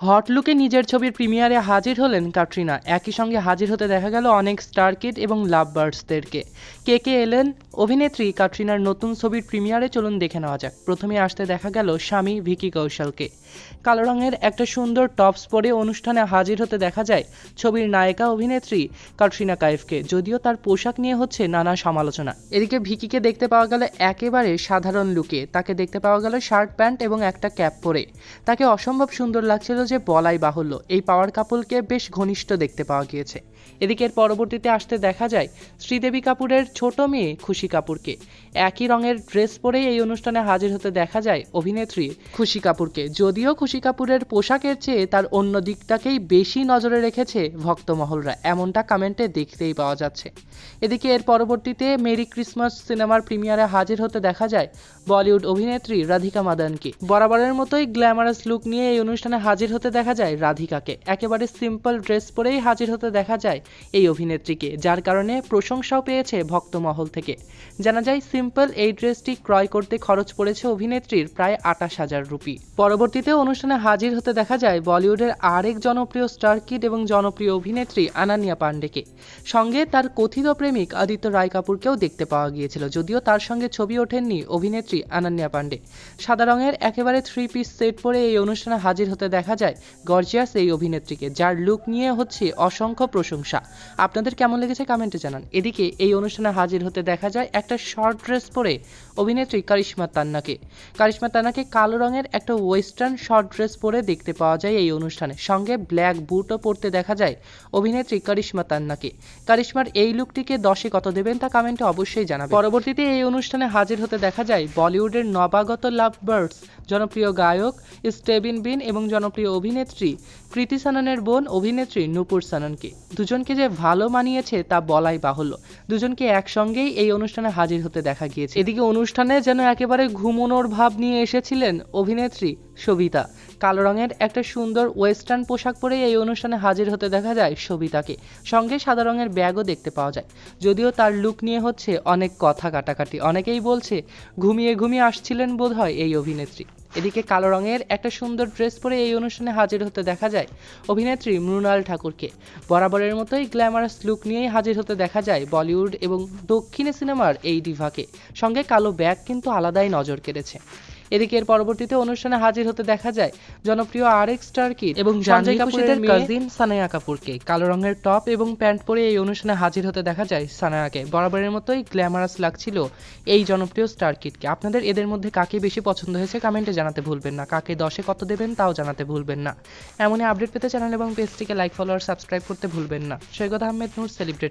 Hot লুকে নিজের ছবির প্রিমিয়ারে হাজির হলেন ক্যাটরিনা একই সঙ্গে হাজির হতে দেখা গেল অনেক স্টার কিড এবং লাভ বার্ডসদেরকে কে কে এলেন? অভিনেত্রী ক্যাটরিনার নতুন ছবির প্রিমিয়ারে চলুন দেখে নেওয়া যাক। প্রথমে আসতে দেখা গেল স্বামী ভিকি কৌশলকে। কালো রঙের একটা সুন্দর টপস পরে অনুষ্ঠানে হাজির হতে দেখা যায় ছবির নায়িকা অভিনেত্রী ক্যাটরিনা কাইফকে যদিও তার পোশাক নিয়ে হচ্ছে নানা সমালোচনা। এদিকে ভিকিকে দেখতে পাওয়া গেল একেবারে সাধারণ লুকে। তাকে দেখতে পাওয়া গেল শার্ট প্যান্ট এবং একটা ক্যাপ পরে। তাকে অসম্ভব সুন্দর লাগছিল যে বলাই বাহুল্য। এই পাওয়ার কাপলকে বেশ ঘনিষ্ঠ দেখতে পাওয়া গিয়েছে। এদিকে পরবর্তীতে আসতে দেখা যায় শ্রীদেবী কাপুরের ছোট মেয়ে খুশি কাপুরকে। একই রঙের ড্রেস পরেই এই অনুষ্ঠানে হাজির হতে দেখা যায় অভিনেত্রী খুশি কাপুরকে। যদিও খুশি কাপুরের পোশাকের চেয়ে তার অন্য দিকটাকেই বেশি নজরে রেখেছে ভক্তমহলরা। এমনটা কমেন্টে দেখতেই পাওয়া যাচ্ছে। এদিকে এর পরবর্তীতে মেরি ক্রিসমাস সিনেমার প্রিমিয়ারে হাজির হতে দেখা যায় বলিউড অভিনেত্রী রাধিকা মাদানকে। বরাবরের মতোই গ্ল্যামারাস লুক নিয়ে এই অনুষ্ঠানে হাজির হতে দেখা যায় রাধিকাকে। একেবারে সিম্পল ড্রেস পরেই হাজির হতে দেখা যায় এই অভিনেত্রীকে, যার কারণে প্রশংসাও পেয়েছে ভক্তমহল থেকে। জানা যায় সিম্পল এই ড্রেসটি ক্রয় করতে খরচ পড়েছে অভিনেত্রীর প্রায় আটাশ হাজার রুপি। পরবর্তীতে অনুষ্ঠানে হাজির হতে দেখা যায় বলিউডের আরেক জনপ্রিয় স্টার কিড এবং জনপ্রিয় অভিনেত্রী আনানিয়া পান্ডেকে। সঙ্গে তার কথিত প্রেমিক আদিত্য রায় কাপুরকেও দেখতে পাওয়া গিয়েছিল, যদিও তার সঙ্গে ছবি ওঠেননি অভিনেত্রী আনান্যা পান্ডে। সাদা রঙের একেবারে থ্রি পিস সেট পরে এই অনুষ্ঠানে হাজির হতে দেখা যায় গর্জিয়াস এই অভিনেত্রীকে, যার লুক নিয়ে হচ্ছে অসংখ্য প্রশংসা। আপনাদের কেমন লেগেছে কমেন্টে জানান। এদিকে এই অনুষ্ঠানে হাজির হতে দেখা যায় একটা শর্ট ড্রেস পরে অভিনেত্রী কারিশ্মা তান্নাকে। কারিশ্মা তান্নাকে কালো রঙের একটা ওয়েস্টার্ন শর্ট ড্রেস পরে দেখতে পাওয়া যায় এই অনুষ্ঠানে। সঙ্গে ব্ল্যাক বুটও পরতে দেখা যায় অভিনেত্রী কারিশ্মা তান্নাকে। কারিশ্মার এই লুকটিকে দশে কত দেবেন তা কমেন্টে অবশ্যই জানাবেন। পরবর্তীতে এই অনুষ্ঠানে হাজির হতে দেখা যায় বলিউডের নবাগত লাভ বার্ডস, জনপ্রিয় গায়ক স্টেবিন বিন এবং জনপ্রিয় অভিনেত্রী কৃতি সাননের বোন অভিনেত্রী নূপুর সাননকে। দুজনকে যে ভালো মানিয়েছে তা বলাই বাহুল্য। দুজনকে একসঙ্গেই এই অনুষ্ঠানে হাজির হতে দেখা গিয়েছে। এদিকে অনুষ্ঠানে যেন একেবারে ঘুমনোর ভাব নিয়ে এসেছিলেন অভিনেত্রী সবিতা। কালো রঙের একটা সুন্দর ওয়েস্টার্ন পোশাক পরে এই অনুষ্ঠানে হাজির হতে দেখা যায় সবিতাকে। সঙ্গে সাদা রঙের ব্যাগও দেখতে পাওয়া যায়। যদিও তার লুক নিয়ে হচ্ছে অনেক কথা কাটাকাটি। অনেকেই বলছে, ঘুমিয়ে ঘুমিয়ে আসছিলেন বোধহয় এই অভিনেত্রী। এদিকে কালো রঙের একটা সুন্দর ড্রেস পরে এই অনুষ্ঠানে হাজির হতে দেখা যায় অভিনেত্রী মৃণাল ঠাকুরকে। বরাবরের মতোই গ্ল্যামারাস লুক নিয়েই হাজির হতে দেখা যায় বলিউড এবং দক্ষিণে সিনেমার এই ডিভাকে। সঙ্গে কালো ব্যাগ কিন্তু আলাদাই নজর কেড়েছে। এদিকে এর পরবর্তীতে অনুষ্ঠানে হাজির হতে দেখা যায় জনপ্রিয় আরেক স্টার কিড এবং সঞ্জয় কাপুরের কাজিন সানায়া কাপুরকে। কালো রঙের টপ এবং প্যান্ট পরে এই অনুষ্ঠানে হাজির হতে দেখা যায় সানায়াকে। বরাবরের মতোই গ্ল্যামারাস লাগছিল এই জনপ্রিয় স্টার কিডকে আপনাদের এদের মধ্যে কাকে বেশি পছন্দ হয়েছে কমেন্টে জানাতে ভুলবেন না। কাকে দশে কত দেবেন তাও জানাতে ভুলবেন না। এমনই আপডেট পেতে চ্যানেল এবং পেজটিকে লাইক ফলো আর সাবস্ক্রাইব করতে ভুলবেন না। সৈকত আহমেদ নূর সেলিব্রিটি